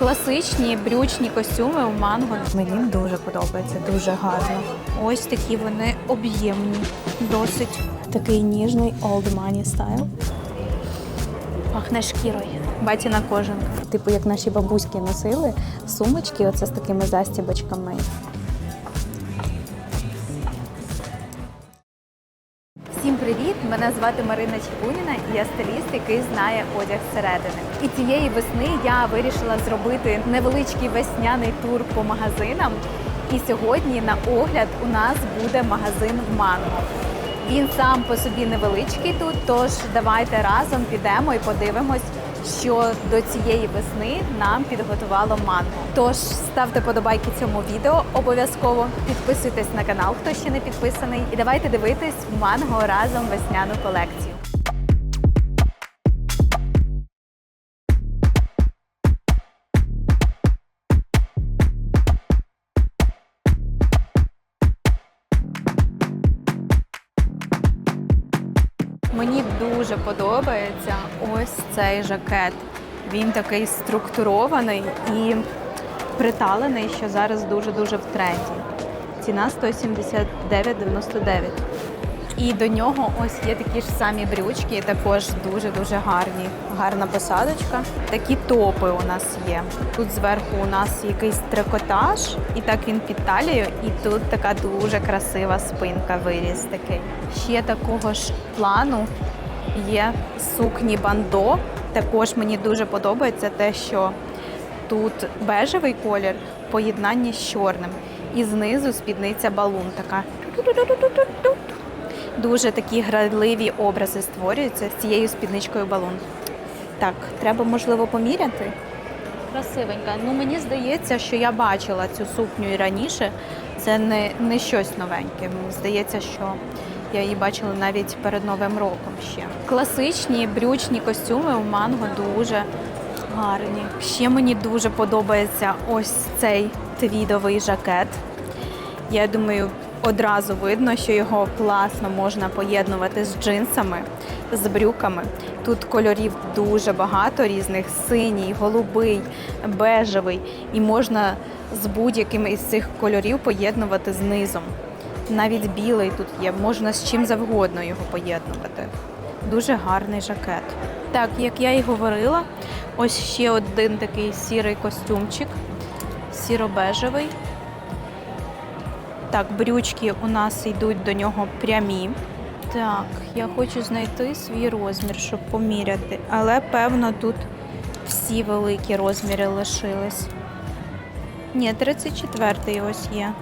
Класичні брючні костюми у манго. Мені дуже подобається, дуже гарно. Ось такі вони об'ємні, досить такий ніжний old money стайл. Пахне шкірою. Батіна кожанка. Типу, як наші бабуськи носили сумочки, оце з такими застібочками. Мене звати Марина Чепуніна і я стиліст, який знає одяг зсередини. І цієї весни я вирішила зробити невеличкий весняний тур по магазинам. І сьогодні на огляд у нас буде магазин Манго. Він сам по собі невеличкий тут, тож давайте разом підемо і подивимось, що до цієї весни нам підготувало манго. Тож ставте подобайки цьому відео обов'язково, підписуйтесь на канал, хто ще не підписаний, і давайте дивитись манго разом весняну колекцію. Дуже подобається ось цей жакет. Він такий структурований і приталений, що зараз дуже-дуже в тренді. Ціна 179,99. І до нього ось є такі ж самі брючки, також дуже-дуже гарні. Гарна посадочка. Такі топи у нас є. Тут зверху у нас якийсь трикотаж, і так він під талією, і тут така дуже красива спинка, виріз такий. Ще такого ж плану є сукні бандо. Також мені дуже подобається те, що тут бежевий колір в поєднанні з чорним. І знизу спідниця балун така. Дуже такі градливі образи створюються з цією спідничкою балун. Так, треба, можливо, поміряти. Красивенька. Ну мені здається, що я бачила цю сукню і раніше. Це не, не щось новеньке. Мені здається, що я її бачила навіть перед Новим роком ще. Класичні брючні костюми у манго дуже гарні. Ще мені дуже подобається ось цей твідовий жакет. Я думаю, одразу видно, що його класно можна поєднувати з джинсами, з брюками. Тут кольорів дуже багато різних: синій, голубий, бежевий. І можна з будь-яким із цих кольорів поєднувати з низом. Навіть білий тут є, можна з чим завгодно його поєднувати. Дуже гарний жакет. Так, як я і говорила, ось ще один такий сірий костюмчик, сіро-бежевий. Так, брючки у нас йдуть до нього прямі. Так, я хочу знайти свій розмір, щоб поміряти. Але певно тут всі великі розміри лишились. Ні, 34-й ось є.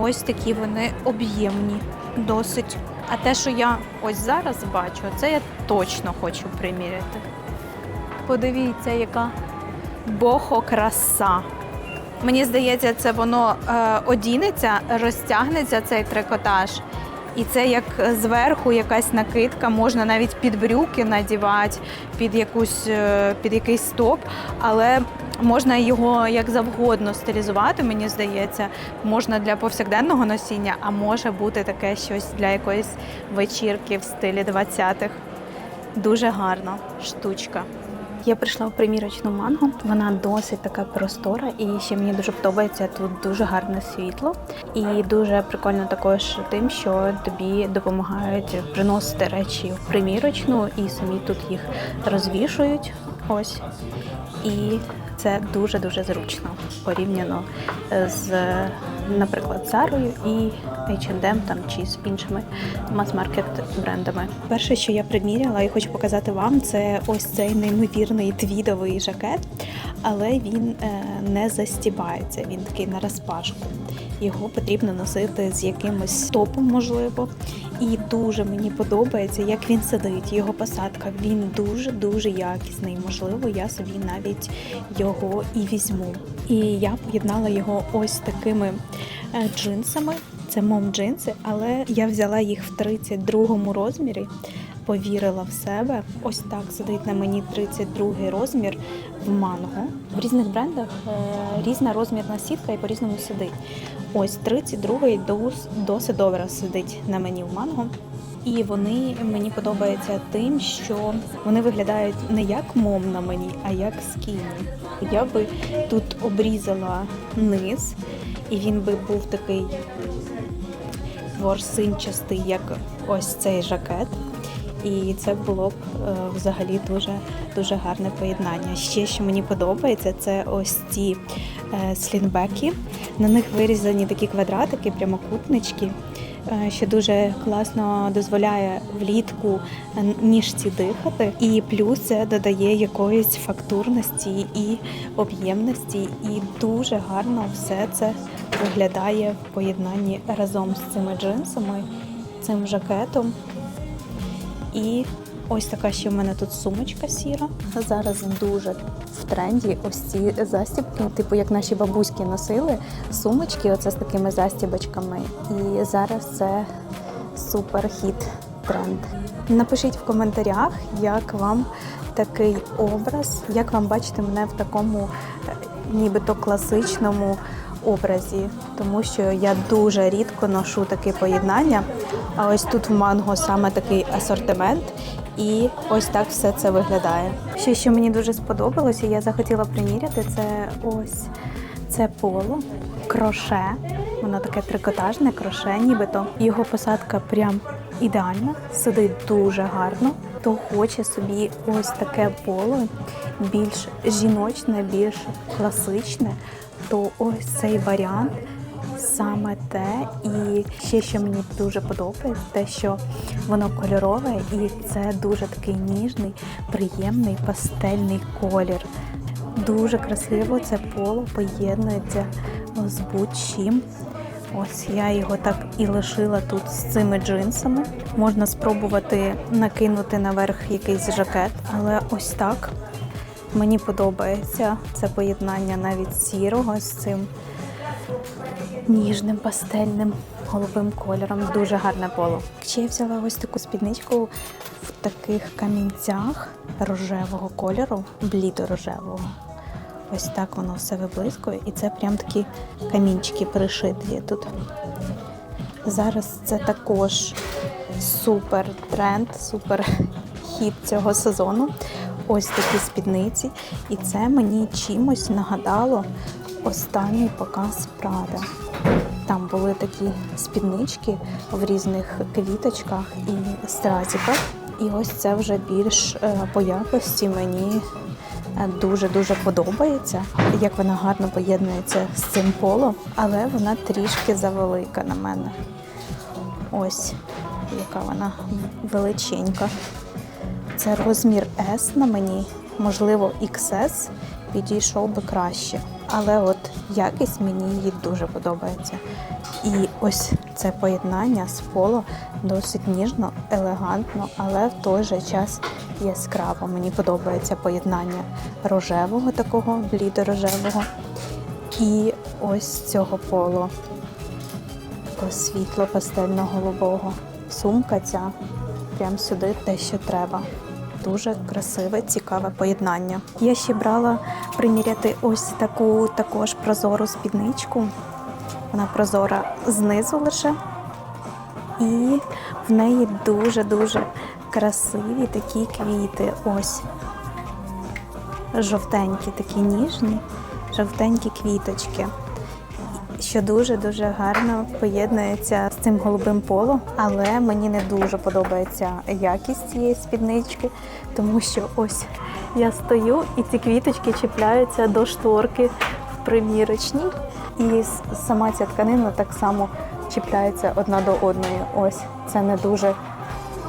Ось такі вони об'ємні, досить. А те, що я ось зараз бачу, це я точно хочу приміряти. Подивіться, яка бохо краса. Мені здається, це воно е, одінеться, розтягнеться цей трикотаж. І це як зверху якась накидка, можна навіть під брюки надівати, під якусь е, під якийсь топ, але можна його як завгодно стилізувати, мені здається. Можна для повсякденного носіння, а може бути таке щось для якоїсь вечірки в стилі 20-х. Дуже гарна штучка. Я прийшла в примірочну манго. Вона досить така простора, і ще мені дуже подобається тут дуже гарне світло. І дуже прикольно також тим, що тобі допомагають приносити речі в примірочну і самі тут їх розвішують. Ось. І це дуже дуже зручно порівняно з, наприклад, Зарою і H&M там чи з іншими мас-маркет брендами. Перше, що я приміряла і хочу показати вам, це ось цей неймовірний твідовий жакет, але він е, не застібається. Він такий на розпашку. Його потрібно носити з якимось топом, можливо. І дуже мені подобається, як він сидить, його посадка. Він дуже дуже якісний. Можливо, я собі навіть його і візьму. І я поєднала його ось такими е, джинсами. Це мом джинси, але я взяла їх в 32 розмірі. Повірила в себе. Ось так сидить на мені 32 розмір в манго. В різних брендах е, різна розмірна сітка і по-різному сидить. Ось 32-й дос- досить добре сидить на мені в манго. І вони мені подобаються тим, що вони виглядають не як мом на мені, а як скіні. Я би тут обрізала низ, і він би був такий ворсинчастий, як ось цей жакет. І це було б е, взагалі дуже дуже гарне поєднання. Ще що мені подобається, це ось ці е, слінбеки. На них вирізані такі квадратики, прямокутнички, е, що дуже класно дозволяє влітку ніжці дихати. І плюс це додає якоїсь фактурності і об'ємності, і дуже гарно все це виглядає в поєднанні разом з цими джинсами, цим жакетом. І ось така ще в мене тут сумочка сіра. Зараз дуже в тренді ось ці застібки, типу як наші бабуськи носили сумочки, оце з такими застібочками. І зараз це супер хіт тренд. Напишіть в коментарях, як вам такий образ, як вам бачите мене в такому е, нібито класичному образі, тому що я дуже рідко ношу таке поєднання. А ось тут в манго саме такий асортимент, і ось так все це виглядає. Що ще мені дуже сподобалося, я захотіла приміряти, це ось це поло, кроше. Воно таке трикотажне, кроше, нібито. Його посадка прям ідеальна, сидить дуже гарно. Хто хоче собі ось таке поло, більш жіночне, більш класичне, то ось цей варіант саме те. І ще що мені дуже подобається, те, що воно кольорове, і це дуже такий ніжний, приємний пастельний колір. Дуже красиво це поло поєднується з будь-чим. Ось я його так і лишила тут з цими джинсами. Можна спробувати накинути наверх якийсь жакет, але ось так мені подобається це поєднання навіть сірого з цим ніжним пастельним голубим кольором. Дуже гарне поло. Ще я взяла ось таку спідничку в таких камінцях рожевого кольору, блідо-рожевого. Ось так воно все виблискує, і це прям такі камінчики пришиті тут. Зараз це також супер тренд, супер хіт цього сезону. Ось такі спідниці. І це мені чимось нагадало останній показ Прада. Там були такі спіднички в різних квіточках і стразиках. І ось це вже більш е, по якості мені дуже-дуже подобається, як вона гарно поєднується з цим поло, але вона трішки завелика на мене. Ось яка вона величенька. Це розмір S на мені, можливо, XS підійшов би краще. Але от якість мені її дуже подобається. І ось це поєднання з поло досить ніжно, елегантно, але в той же час яскраво. Мені подобається поєднання рожевого такого, блідо-рожевого і ось цього поло, світло пастельно-голубого. Сумка ця прям сюди те, що треба. Дуже красиве, цікаве поєднання. Я ще брала приміряти ось таку також прозору спідничку. Вона прозора знизу лише. І в неї дуже-дуже красиві такі квіти. Ось жовтенькі, такі ніжні, жовтенькі квіточки. Що дуже-дуже гарно поєднується з цим голубим поло, але мені не дуже подобається якість цієї спіднички, тому що ось я стою і ці квіточки чіпляються до шторки в примірочній, і сама ця тканина так само чіпляється одна до одної. Ось це не дуже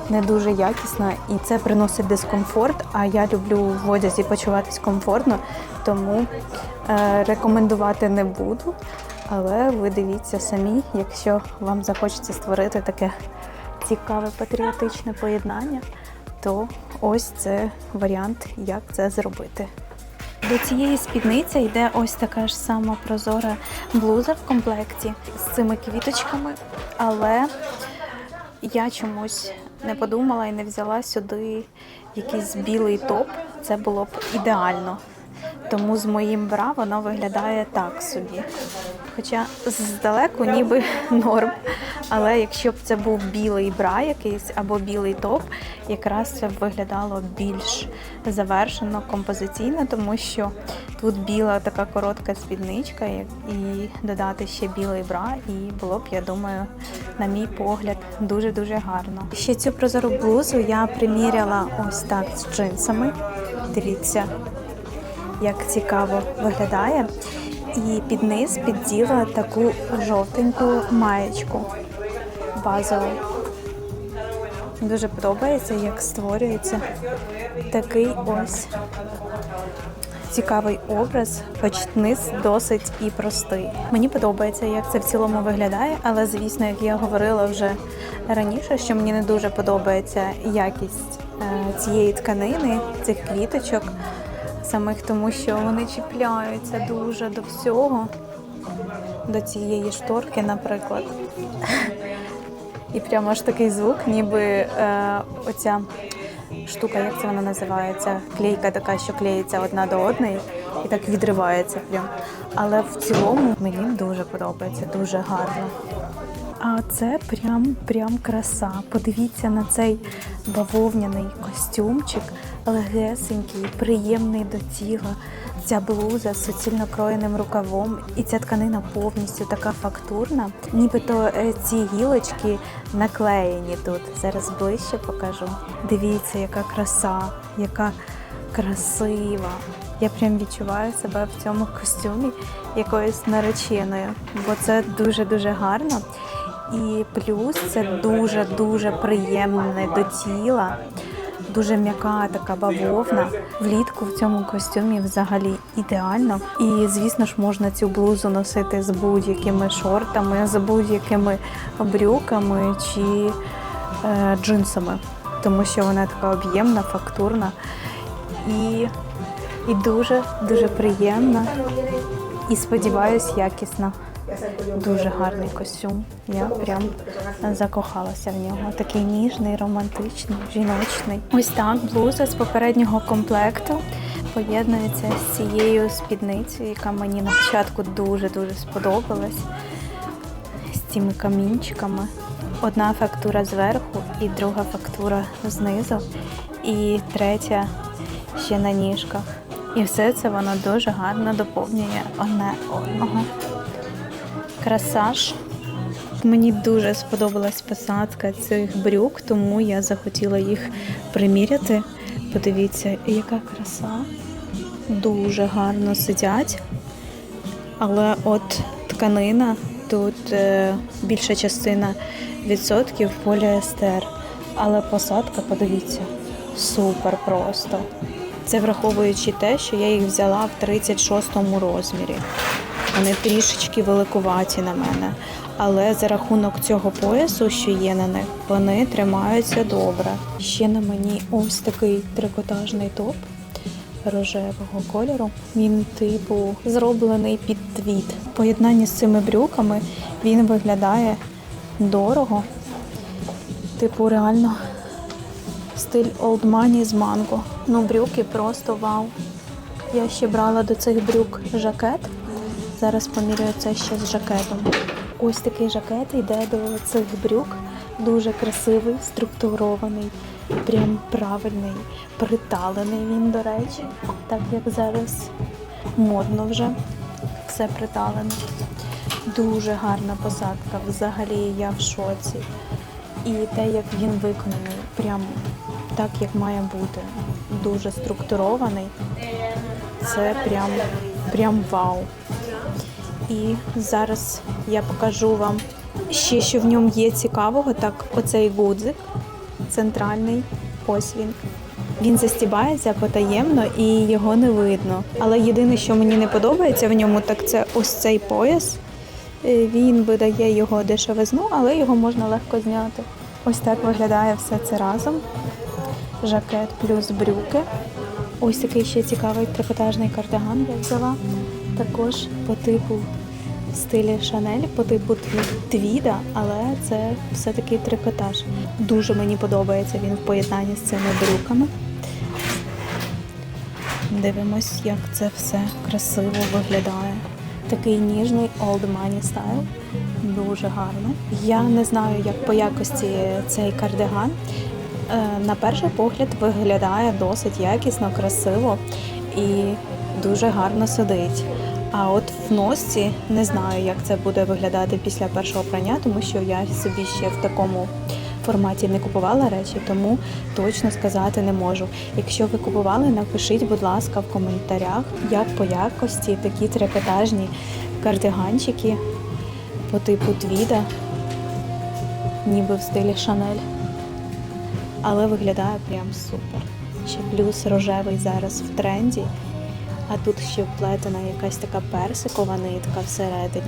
не дуже якісно і це приносить дискомфорт. А я люблю в одязі почуватись комфортно, тому е, рекомендувати не буду. Але ви дивіться самі, якщо вам захочеться створити таке цікаве патріотичне поєднання, то ось це варіант, як це зробити. До цієї спідниці йде ось така ж сама прозора блуза в комплекті з цими квіточками, але я чомусь не подумала і не взяла сюди якийсь білий топ. Це було б ідеально. Тому з моїм бра воно виглядає так собі. Хоча здалеку ніби норм. Але якщо б це був білий бра якийсь або білий топ, якраз це б виглядало більш завершено, композиційно, тому що тут біла така коротка спідничка і додати ще білий бра, і було б, я думаю, на мій погляд, дуже-дуже гарно. Ще цю прозору блузу я приміряла ось так з джинсами. Дивіться, як цікаво виглядає. І під низ підділа таку жовтеньку маєчку базову. Дуже подобається, як створюється такий ось цікавий образ, хоч низ досить і простий. Мені подобається, як це в цілому виглядає, але звісно, як я говорила вже раніше, що мені не дуже подобається якість е, цієї тканини, цих квіточок, самих тому, що вони чіпляються дуже до всього, до цієї шторки, наприклад. І прямо аж такий звук, ніби е, оця штука, як це вона називається? Клейка така, що клеїться одна до одної і так відривається прям. Але в цілому мені дуже подобається, дуже гарно. А це прям прям краса. Подивіться на цей бавовняний костюмчик, легесенький, приємний до тіла. Ця блуза з суцільно кроєним рукавом, і ця тканина повністю така фактурна. Нібито е, ці гілочки наклеєні тут. Зараз ближче покажу. Дивіться, яка краса, яка красива. Я прям відчуваю себе в цьому костюмі якоюсь нареченою, бо це дуже-дуже гарно. І плюс це дуже-дуже приємне до тіла, дуже м'яка така бавовна. Влітку в цьому костюмі взагалі ідеально. І, звісно ж, можна цю блузу носити з будь-якими шортами, з будь-якими брюками чи е, джинсами, тому що вона така об'ємна, фактурна і, і дуже дуже приємна. І сподіваюсь, якісна. Дуже гарний костюм. Я прям закохалася в нього. Такий ніжний, романтичний, жіночний. Ось так блуза з попереднього комплекту поєднується з цією спідницею, яка мені на початку дуже-дуже сподобалась. З цими камінчиками. Одна фактура зверху і друга фактура знизу, і третя ще на ніжках. І все це воно дуже гарно доповнює одне одного красаж. Мені дуже сподобалась посадка цих брюк, тому я захотіла їх приміряти. Подивіться, яка краса. Дуже гарно сидять. Але от тканина, тут е, більша частина відсотків поліестер. Але посадка, подивіться, супер просто. Це враховуючи те, що я їх взяла в 36 розмірі. Вони трішечки великуваті на мене. Але за рахунок цього поясу, що є на них, вони тримаються добре. Ще на мені ось такий трикотажний топ рожевого кольору. Він, типу, зроблений під твіт. В поєднанні з цими брюками він виглядає дорого. Типу, реально стиль Old Money з манго. Ну, брюки просто вау. Я ще брала до цих брюк жакет. Зараз поміряю це ще з жакетом. Ось такий жакет йде до цих брюк. Дуже красивий, структурований, прям правильний, приталений він, до речі. Так як зараз модно вже все приталене. Дуже гарна посадка. Взагалі я в шоці. І те, як він виконаний, прям так, як має бути. Дуже структурований. Це прям, прям вау. І зараз я покажу вам ще, що в ньому є цікавого. Так, оцей гудзик центральний, ось він. Він застібається потаємно і його не видно. Але єдине, що мені не подобається в ньому, так це ось цей пояс. Е, Він видає його дешевизну, але його можна легко зняти. Ось так виглядає все це разом. Жакет плюс брюки. Ось такий ще цікавий трикотажний кардиган я взяла. Також по типу в стилі Шанель, по типу тві- твіда, але це все-таки трикотаж. Дуже мені подобається він в поєднанні з цими брюками. Дивимось, як це все красиво виглядає. Такий ніжний old money style. Дуже гарно. Я не знаю, як по якості цей кардиган. Е, На перший погляд виглядає досить якісно, красиво і дуже гарно сидить. А от в носці не знаю, як це буде виглядати після першого прання, тому що я собі ще в такому форматі не купувала речі, тому точно сказати не можу. Якщо ви купували, напишіть, будь ласка, в коментарях, як по якості такі трикотажні кардиганчики по типу твіда, ніби в стилі Шанель. Але виглядає прям супер. Ще плюс рожевий зараз в тренді, а тут ще вплетена якась така персикова нитка всередині.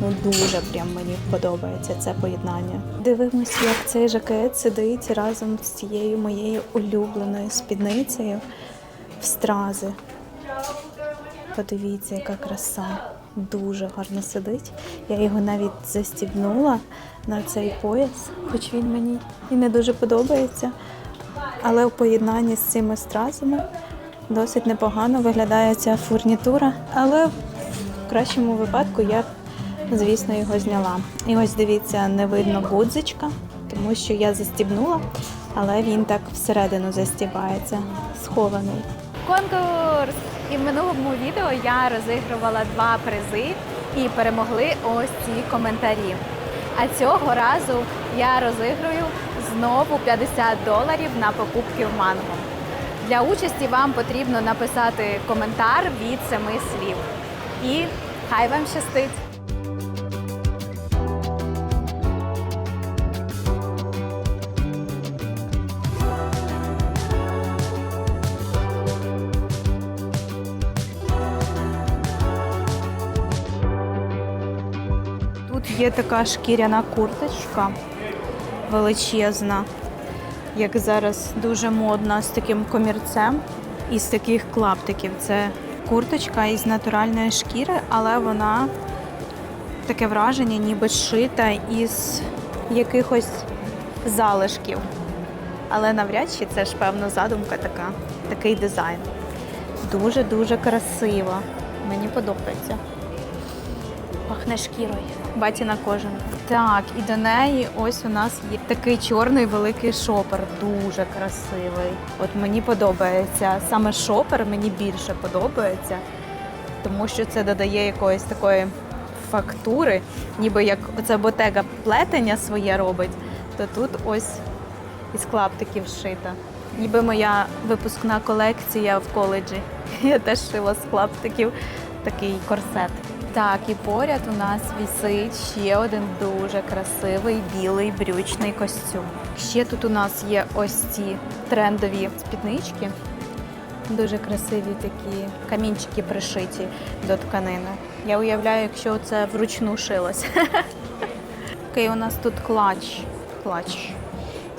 Ну дуже прям мені подобається це поєднання. Дивимось, як цей жакет сидить разом з цією моєю улюбленою спідницею в стрази. Подивіться, яка краса. Дуже гарно сидить. Я його навіть застібнула на цей пояс, хоч він мені і не дуже подобається. Але в поєднанні з цими стразами досить непогано виглядає ця фурнітура. Але в кращому випадку я звісно, його зняла. І ось дивіться, не видно гудзичка, тому що я застібнула, але він так всередину застібається, схований. Конкурс! І в минулому відео я розігрувала два призи і перемогли ось ці коментарі. А цього разу я розіграю знову 50 доларів на покупки в манго. Для участі вам потрібно написати коментар від семи слів. І хай вам щастить! Тут є така шкіряна курточка величезна, як зараз дуже модна, з таким комірцем і з таких клаптиків. Це курточка із натуральної шкіри, але вона таке враження, ніби шита із якихось залишків. Але навряд чи це ж певно задумка така, такий дизайн. Дуже-дуже красиво. Мені подобається. Пахне шкірою. Батіна кожанка. Так, і до неї ось у нас є такий чорний великий шопер, дуже красивий. От мені подобається. Саме шопер мені більше подобається, тому що це додає якоїсь такої фактури, ніби як оця ботега плетення своє робить, то тут ось із клаптиків шита. Ніби моя випускна колекція в коледжі. Я теж шила з клаптиків такий корсет. Так, і поряд у нас вісить ще один дуже красивий білий брючний костюм. Ще тут у нас є ось ці трендові спіднички. Дуже красиві такі камінчики пришиті до тканини. Я уявляю, якщо це вручну шилось. Такий у нас тут клач. клач.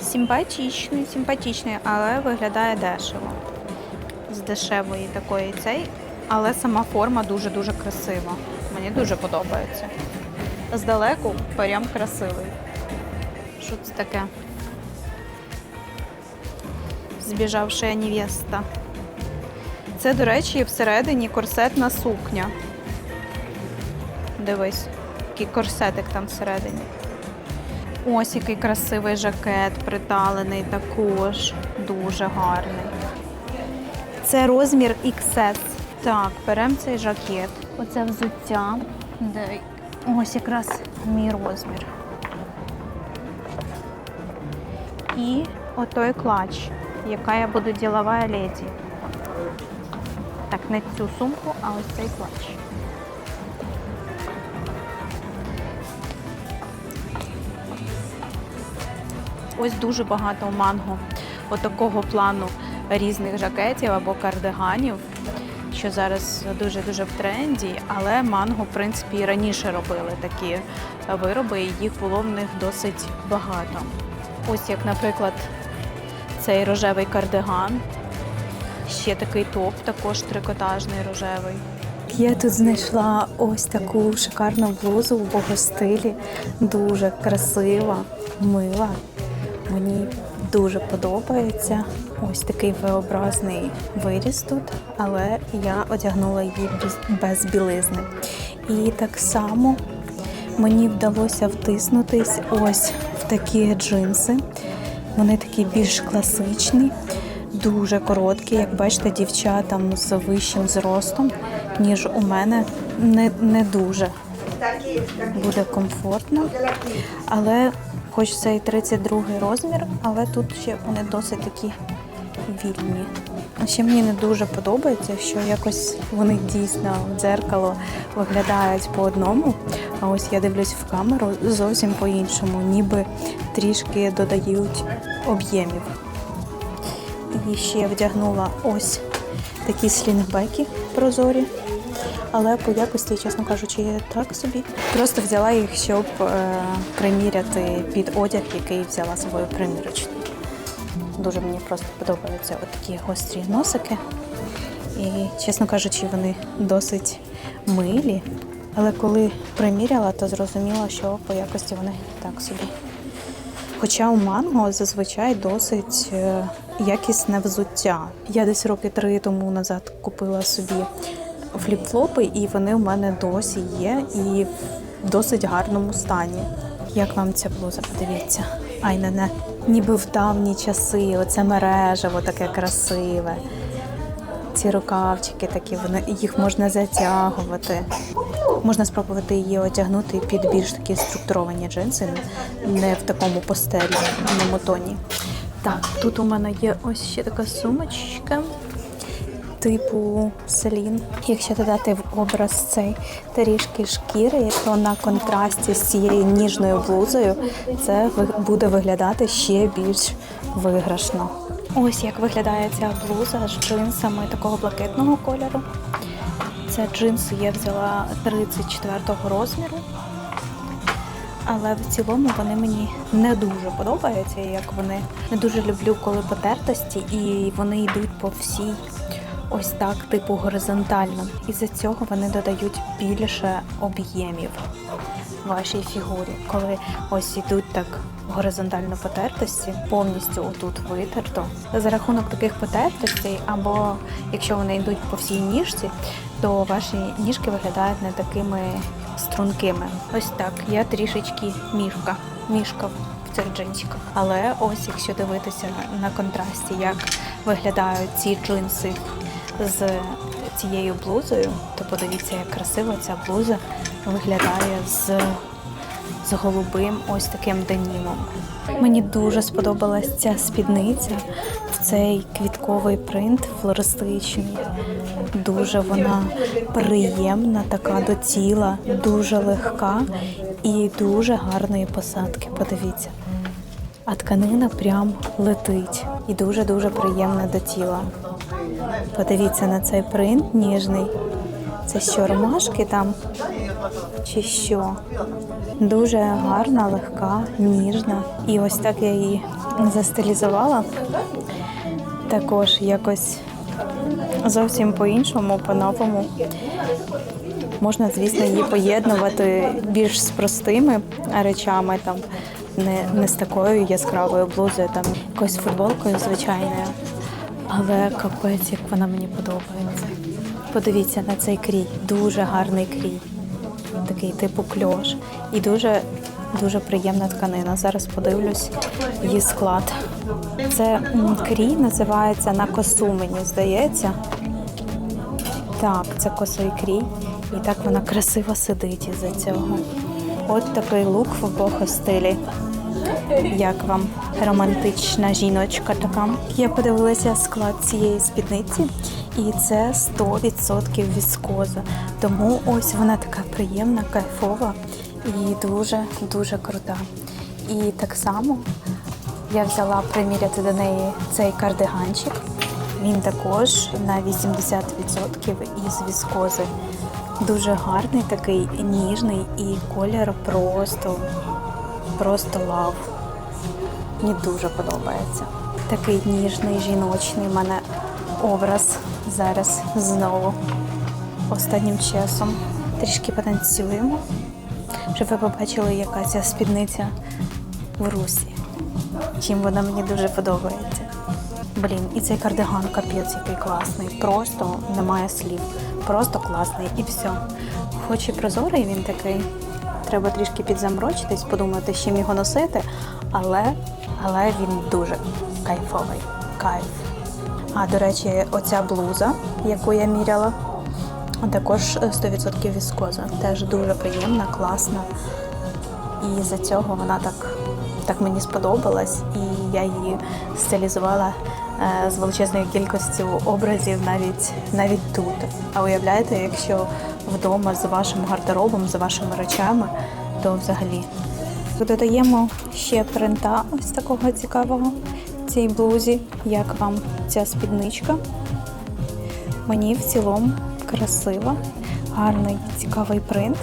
Симпатичний, симпатичний, але виглядає дешево. З дешевої такої цей, але сама форма дуже-дуже красива. Мені дуже подобається. Здалеку прям красивий. Що це таке? Збіжавша невеста. Це, до речі, всередині корсетна сукня. Дивись, який корсетик там всередині. Ось який красивий жакет, приталений також. Дуже гарний. Це розмір XS. Так, беремо цей жакет. Оце взуття. Ось якраз мій розмір. І отой клач, яка я буду ділова леді. Так, не цю сумку, а ось цей клач. Ось дуже багато манго отакого плану різних жакетів або кардиганів, що зараз дуже-дуже в тренді, але манго, в принципі, раніше робили такі вироби, і їх було в них досить багато. Ось як, наприклад, цей рожевий кардиган, ще такий топ, також трикотажний рожевий. Я тут знайшла ось таку шикарну блузу в богостилі, дуже красива, мила. Мені дуже подобається. Ось такий V-образний виріс тут, але я одягнула її без, без білизни. І так само мені вдалося втиснутись ось в такі джинси. Вони такі більш класичні, дуже короткі. Як бачите, дівчатам з вищим зростом, ніж у мене, не, не дуже буде комфортно. Але хоч це і 32 розмір, але тут ще вони досить такі вільні. Ще мені не дуже подобається, що якось вони дійсно в дзеркало виглядають по одному. А ось я дивлюсь в камеру зовсім по-іншому, ніби трішки додають об'ємів. І ще вдягнула ось такі слінгбеки прозорі. Але по якості, чесно кажучи, так собі. Просто взяла їх, щоб е, приміряти під одяг, який взяла з собою примірочну. Дуже мені просто подобаються такі гострі носики. І, чесно кажучи, вони досить милі. Але коли приміряла, то зрозуміла, що по якості вони так собі. Хоча у манго зазвичай досить е, якісне взуття. Я десь роки три тому назад купила собі фліп-флопи, і вони у мене досі є і в досить гарному стані. Як вам ця блуза? Подивіться. Ай, не. Ніби в давні часи, оце мережево таке красиве. Ці рукавчики такі, вони їх можна затягувати. Можна спробувати її одягнути під більш такі структуровані джинси, не в такому пастельному тоні. Так, тут у мене є ось ще така сумочка типу селін. Якщо додати в образ цей трішки шкіри, то на контрасті з цією ніжною блузою це буде виглядати ще більш виграшно. Ось як виглядає ця блуза з джинсами такого блакитного кольору. Це джинси я взяла 34 розміру. Але в цілому вони мені не дуже подобаються, як вони не дуже люблю, коли потертості, і вони йдуть по всій ось так, типу горизонтально. І за цього вони додають більше об'ємів вашій фігурі, коли ось ідуть так горизонтально потертості, повністю отут витерто. За рахунок таких потертостей, або якщо вони йдуть по всій ніжці, то ваші ніжки виглядають не такими стрункими. Ось так. Я трішечки мішка. Мішка в цих джинсиках. Але ось якщо дивитися на контрасті, як виглядають ці джинси з цією блузою, то подивіться, як красиво ця блуза виглядає з, з голубим ось таким денімом. Мені дуже сподобалась ця спідниця цей квітковий принт флористичний. Дуже вона приємна, така до тіла, дуже легка і дуже гарної посадки. Подивіться. А тканина прям летить і дуже-дуже приємна до тіла. Подивіться на цей принт ніжний. Це що, ромашки там? Чи що? Дуже гарна, легка, ніжна. І ось так я її застилізувала. Також якось зовсім по-іншому, по-новому. Можна, звісно, її поєднувати більш з простими речами, там не, не з такою яскравою блузою, там якоюсь футболкою звичайною. Але капець, як вона мені подобається. Подивіться на цей крій, дуже гарний крій, такий типу кльош. І дуже дуже приємна тканина. Зараз подивлюсь її склад. Це крій називається на косу, мені здається. Так, це косий крій. І так вона красиво сидить із-за цього. От такий лук в бохо-стилі. Як вам романтична жіночка така? Я подивилася склад цієї спідниці, і це 100% віскоза. Тому ось вона така приємна, кайфова і дуже дуже крута. І так само я взяла приміряти до неї цей кардиганчик. Він також на 80% із віскози. Дуже гарний, такий ніжний і колір просто, просто лав. Мені дуже подобається. Такий ніжний, жіночний мене образ зараз знову. Останнім часом трішки потанцюємо. Вже ви побачили, яка ця спідниця в русі. Чим вона мені дуже подобається. Блін, і цей кардиган капець який класний. Просто немає слів. просто класний і все. Хоч і прозорий він такий. Треба трішки підзамрочитись, подумати, з чим його носити, але, але він дуже кайфовий. Кайф. А, до речі, оця блуза, яку я міряла, також 100% віскоза. Теж дуже приємна, класна. І за цього вона так, так мені сподобалась, і я її стилізувала е, з величезною кількістю образів навіть, навіть тут. А уявляєте, якщо вдома з вашим гардеробом, з вашими речами, то взагалі. Додаємо ще принта ось такого цікавого цій блузі. Як вам ця спідничка? Мені в цілому красиво, гарний, цікавий принт.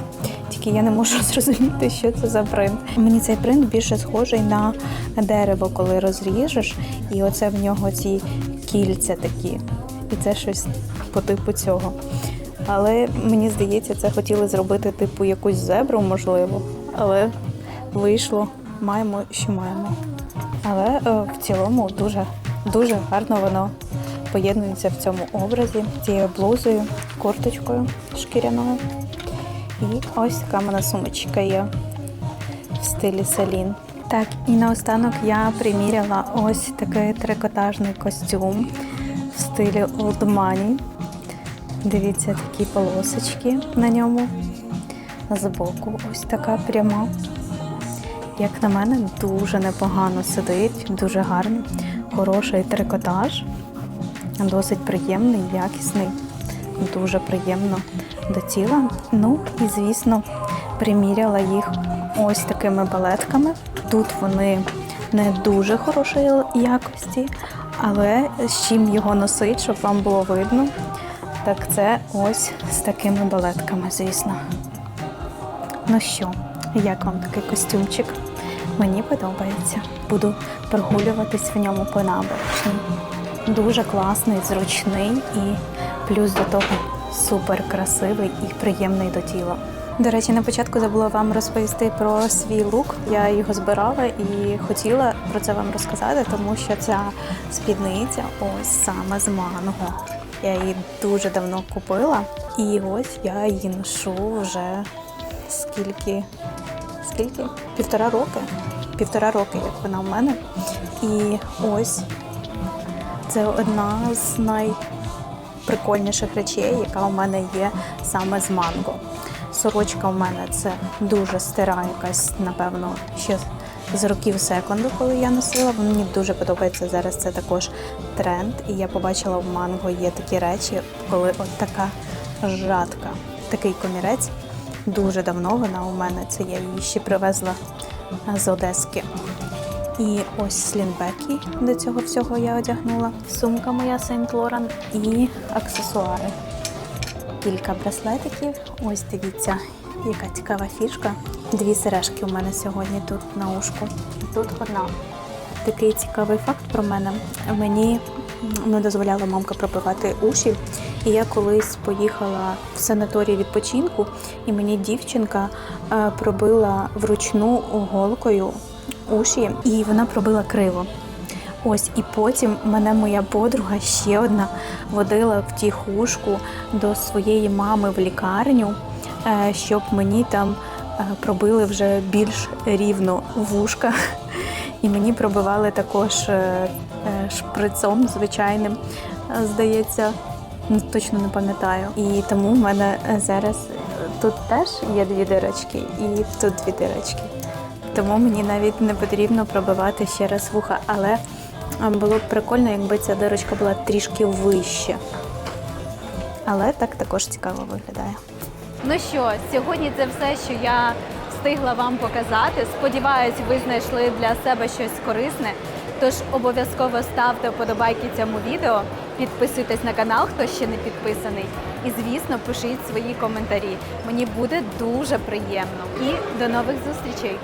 Тільки я не можу зрозуміти, що це за принт. Мені цей принт більше схожий на дерево, коли розріжеш, і оце в нього ці кільця такі. І це щось по типу цього. Але мені здається, це хотіли зробити типу якусь зебру, можливо. Але вийшло, маємо, що маємо. Але е, в цілому дуже, дуже гарно воно поєднується в цьому образі цією блузою, курточкою шкіряною. І ось така мене сумочка є в стилі Селін. Так, і наостанок я приміряла ось такий трикотажний костюм в стилі Old Money. Дивіться, такі полосочки на ньому. Збоку ось така пряма. Як на мене, дуже непогано сидить, дуже гарний, хороший трикотаж, досить приємний, якісний, дуже приємно до тіла. Ну і звісно, приміряла їх ось такими балетками. Тут вони не дуже хорошої якості, але з чим його носить, щоб вам було видно, так це ось з такими балетками, звісно. Ну що, як вам такий костюмчик? Мені подобається. Буду прогулюватись в ньому по набережній. Дуже класний, зручний і плюс до того супер красивий і приємний до тіла. До речі, на початку забула вам розповісти про свій лук. Я його збирала і хотіла про це вам розказати, тому що ця спідниця ось саме з манго. Я її дуже давно купила, і ось я її ношу вже скільки скільки? Півтора роки. Півтора роки, як вона в мене. І ось це одна з найприкольніших речей, яка у мене є саме з манго. Сорочка у мене це дуже стара, якась, напевно, ще з років секунду, коли я носила. Мені дуже подобається зараз. Це також тренд. І я побачила в манго є такі речі, коли от така жатка, такий комірець. Дуже давно вона у мене. Це я її ще привезла з Одески. І ось слінбеки до цього всього я одягнула. Сумка моя Saint Laurent і аксесуари. Кілька браслетиків. Ось дивіться, яка цікава фішка. Дві сережки у мене сьогодні тут на ушку. Тут одна. Такий цікавий факт про мене. Мені не дозволяла мамка пробивати уші. І я колись поїхала в санаторій відпочинку, і мені дівчинка е, пробила вручну голкою уші, і вона пробила криво. Ось, і потім мене моя подруга ще одна водила в тіхушку до своєї мами в лікарню, е, щоб мені там е, пробили вже більш рівно вушка. І мені пробивали також шприцом звичайним, здається, точно не пам'ятаю. І тому в мене е, зараз е, тут теж є дві дирочки, і тут дві дирочки. Тому мені навіть не потрібно пробивати ще раз вуха, але було б прикольно, якби ця дирочка була трішки вище. Але так також цікаво виглядає. Ну що, сьогодні це все, що я встигла вам показати. Сподіваюсь, ви знайшли для себе щось корисне. Тож обов'язково ставте вподобайки цьому відео, підписуйтесь на канал, хто ще не підписаний. І, звісно, пишіть свої коментарі. Мені буде дуже приємно. І до нових зустрічей!